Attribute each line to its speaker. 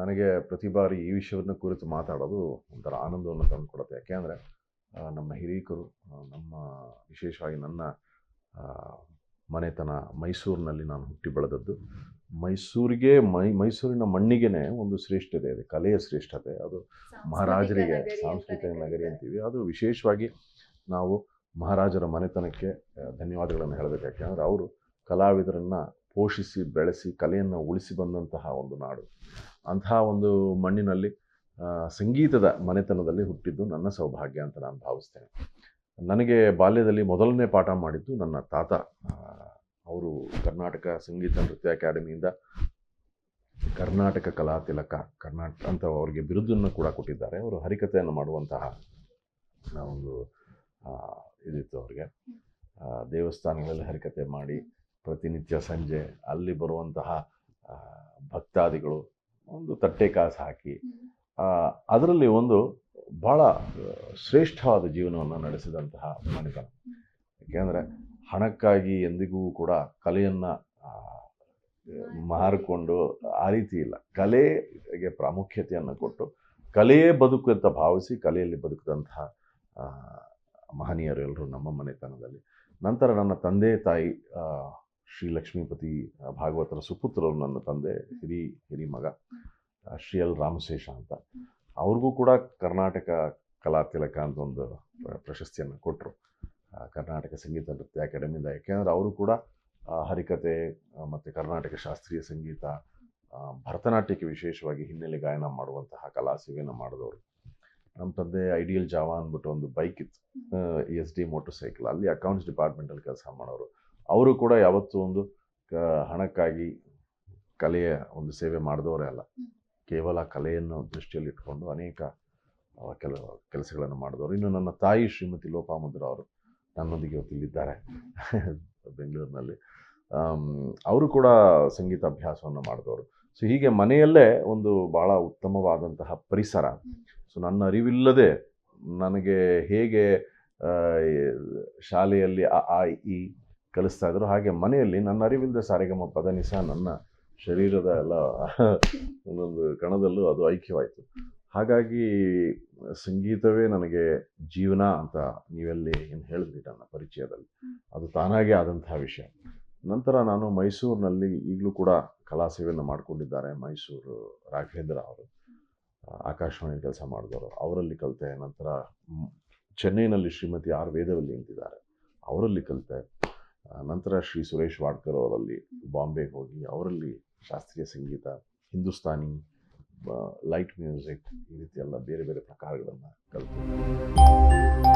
Speaker 1: ನನಗೆ ಪ್ರತಿ ಬಾರಿ ಈ ವಿಷಯವನ್ನು ಕುರಿತು ಮಾತಾಡೋದು ಒಂಥರ ಆನಂದವನ್ನು ತಂದುಕೊಡುತ್ತೆ. ಯಾಕೆಂದರೆ ನಮ್ಮ ಹಿರೀಕರು ನಮ್ಮ ವಿಶೇಷವಾಗಿ ನನ್ನ ಮನೆತನ ಮೈಸೂರಿನಲ್ಲಿ ನಾನು ಹುಟ್ಟಿ ಬೆಳೆದದ್ದು. ಮೈಸೂರಿಗೆ ಮೈ ಮೈಸೂರಿನ ಮಣ್ಣಿಗೆ ಒಂದು ಶ್ರೇಷ್ಠತೆ ಇದೆ ಕಲೆಯ ಶ್ರೇಷ್ಠತೆ. ಅದು ಮಹಾರಾಜರಿಗೆ ಸಾಂಸ್ಕೃತಿಕ ನಗರಿ ಅಂತೀವಿ. ಅದು ವಿಶೇಷವಾಗಿ ನಾವು ಮಹಾರಾಜರ ಮನೆತನಕ್ಕೆ ಧನ್ಯವಾದಗಳನ್ನು ಹೇಳಬೇಕು. ಯಾಕೆಂದರೆ ಅವರು ಕಲಾವಿದರನ್ನು ಪೋಷಿಸಿ ಬೆಳೆಸಿ ಕಲೆಯನ್ನು ಉಳಿಸಿ ಬಂದಂತಹ ಒಂದು ನಾಡು. ಅಂತಹ ಒಂದು ಮಣ್ಣಿನಲ್ಲಿ ಸಂಗೀತದ ಮನೆತನದಲ್ಲಿ ಹುಟ್ಟಿದ್ದು ನನ್ನ ಸೌಭಾಗ್ಯ ಅಂತ ನಾನು ಭಾವಿಸ್ತೇನೆ. ನನಗೆ ಬಾಲ್ಯದಲ್ಲಿ ಮೊದಲನೇ ಪಾಠ ಮಾಡಿದ್ದು ನನ್ನ ತಾತ. ಅವರು ಕರ್ನಾಟಕ ಸಂಗೀತ ನೃತ್ಯ ಅಕಾಡೆಮಿಯಿಂದ ಕರ್ನಾಟಕ ಕಲಾ ತಿಲಕ ಕರ್ನಾಟಕ ಅಂತ ಅವರಿಗೆ ಬಿರುದನ್ನು ಕೂಡ ಕೊಟ್ಟಿದ್ದಾರೆ. ಅವರು ಹರಿಕತೆಯನ್ನು ಮಾಡುವಂತಹ ಒಂದು ಇದಿತ್ತು ಅವರಿಗೆ. ದೇವಸ್ಥಾನಗಳಲ್ಲಿ ಹರಿಕಥೆ ಮಾಡಿ, ಪ್ರತಿನಿತ್ಯ ಸಂಜೆ ಅಲ್ಲಿ ಬರುವಂತಹ ಭಕ್ತಾದಿಗಳು ಒಂದು ತಟ್ಟೆ ಕಾಸು ಹಾಕಿ. ಅದರಲ್ಲಿ ಒಂದು ಭಾಳ ಶ್ರೇಷ್ಠವಾದ ಜೀವನವನ್ನು ನಡೆಸಿದಂತಹ ಮನೆತನ ಏಕೆಂದರೆ ಹಣಕ್ಕಾಗಿ ಎಂದಿಗೂ ಕೂಡ ಕಲೆಯನ್ನು ಮಾರಿಕೊಂಡು ಆ ರೀತಿ ಇಲ್ಲ. ಕಲೆಗೆ ಪ್ರಾಮುಖ್ಯತೆಯನ್ನು ಕೊಟ್ಟು ಕಲೆಯೇ ಬದುಕು ಅಂತ ಭಾವಿಸಿ ಕಲೆಯಲ್ಲಿ ಬದುಕಿದಂತಹ ಮಹನೀಯರು ಎಲ್ಲರೂ ನಮ್ಮ ಮನೆತನದಲ್ಲಿ. ನಂತರ ನನ್ನ ತಂದೆ ತಾಯಿ ಶ್ರೀ ಲಕ್ಷ್ಮೀಪತಿ ಭಾಗವತರ ಸುಪುತ್ರರು ನನ್ನ ತಂದೆ ಹಿರಿ ಹಿರಿ ಮಗ ಶ್ರೀ ಎಲ್ ರಾಮಶೇಷ ಅಂತ. ಅವ್ರಿಗೂ ಕೂಡ ಕರ್ನಾಟಕ ಕಲಾ ತಿಲಕ ಅಂತ ಒಂದು ಪ್ರಶಸ್ತಿಯನ್ನು ಕೊಟ್ಟರು ಕರ್ನಾಟಕ ಸಂಗೀತ ನೃತ್ಯ ಅಕಾಡೆಮಿಯಿಂದ ಯಾಕೆಂದರೆ ಅವರು ಕೂಡ ಹರಿಕತೆ ಮತ್ತು ಕರ್ನಾಟಕ ಶಾಸ್ತ್ರೀಯ ಸಂಗೀತ ಭರತನಾಟ್ಯಕ್ಕೆ ವಿಶೇಷವಾಗಿ ಹಿನ್ನೆಲೆ ಗಾಯನ ಮಾಡುವಂತಹ ಕಲಾ ಸೇವೆಯನ್ನು ಮಾಡಿದವರು. ನಮ್ಮ ತಂದೆ ಐಡಿಯಲ್ ಜಾವಾ ಅಂದ್ಬಿಟ್ಟು ಒಂದು ಬೈಕ್ ಇತ್ತು. ಎಸ್ ಡಿ ಮೋಟರ್ ಸೈಕಲ್ ಅಲ್ಲಿ ಅಕೌಂಟ್ಸ್ ಡಿಪಾರ್ಟ್ಮೆಂಟಲ್ಲಿ ಕೆಲಸ ಮಾಡೋರು. ಅವರು ಕೂಡ ಯಾವತ್ತೂ ಒಂದು ಹಣಕ್ಕಾಗಿ ಕಲೆಯ ಒಂದು ಸೇವೆ ಮಾಡಿದವರೇ ಅಲ್ಲ. ಕೇವಲ ಕಲೆಯನ್ನು ದೃಷ್ಟಿಯಲ್ಲಿ ಇಟ್ಕೊಂಡು ಅನೇಕ ಕೆಲ ಕೆಲಸಗಳನ್ನು ಮಾಡಿದವರು. ಇನ್ನು ನನ್ನ ತಾಯಿ ಶ್ರೀಮತಿ ಲೋಪಾಮುದ್ರ ಅವರು ನನ್ನೊಂದಿಗೆ ಇವತ್ತು ಇಲ್ಲಿದ್ದಾರೆ. ಬೆಂಗಳೂರಿನಲ್ಲಿ. ಅವರು ಕೂಡ ಸಂಗೀತ ಅಭ್ಯಾಸವನ್ನು ಮಾಡಿದವರು. ಸೊ ಹೀಗೆ ಮನೆಯಲ್ಲೇ ಒಂದು ಭಾಳ ಉತ್ತಮವಾದಂತಹ ಪರಿಸರ. ಸೊ ನನ್ನ ಅರಿವಿಲ್ಲದೆ ನನಗೆ ಹೇಗೆ ಶಾಲೆಯಲ್ಲಿ ಆ ಆ ಇ, ಈ ಕಲಿಸ್ತಾ ಇದ್ರು ಹಾಗೆ ಮನೆಯಲ್ಲಿ ನನ್ನ ಅರಿವಿಲ್ಲದೆ ಸಾರಿಗಮ ಪದನಿಸ ನನ್ನ ಶರೀರದ ಎಲ್ಲ ಒಂದೊಂದು ಕಣದಲ್ಲೂ ಅದು ಐಕ್ಯವಾಯಿತು. ಹಾಗಾಗಿ ಸಂಗೀತವೇ ನನಗೆ ಜೀವನ ಅಂತ ನೀವೆಲ್ಲಿ ಏನು ಹೇಳಿದ್ರಿ ನನ್ನ ಪರಿಚಯದಲ್ಲಿ. ಅದು ತಾನಾಗೇ ಆದಂತಹ ವಿಷಯ. ನಂತರ ನಾನು ಮೈಸೂರಿನಲ್ಲಿ ಈಗಲೂ ಕೂಡ ಕಲಾ ಸೇವೆಯನ್ನು ಮಾಡಿಕೊಂಡಿದ್ದಾರೆ ಮೈಸೂರು ರಾಘವೇಂದ್ರ ಅವರು. ಆಕಾಶವಾಣಿ ಕೆಲಸ ಮಾಡಿದವರು. ಅವರಲ್ಲಿ ಕಲಿತೆ. ನಂತರ ಚೆನ್ನೈನಲ್ಲಿ ಶ್ರೀಮತಿ ಆರ್ ವೇದವಲ್ಲಿ ನಿಂತಿದ್ದಾರೆ. ಅವರಲ್ಲಿ ಕಲಿತೆ. ನಂತರ ಶ್ರೀ ಸುರೇಶ್ ವಾಡ್ಕರ್ ಅವರಲ್ಲಿ ಬಾಂಬೆಗೆ ಹೋಗಿ ಅವರಲ್ಲಿ ಶಾಸ್ತ್ರೀಯ ಸಂಗೀತ, ಹಿಂದೂಸ್ತಾನಿ ಲೈಟ್ ಮ್ಯೂಸಿಕ್ ಈ ರೀತಿಯೆಲ್ಲ ಬೇರೆ ಬೇರೆ ಪ್ರಕಾರಗಳನ್ನು ಕಲಿತು.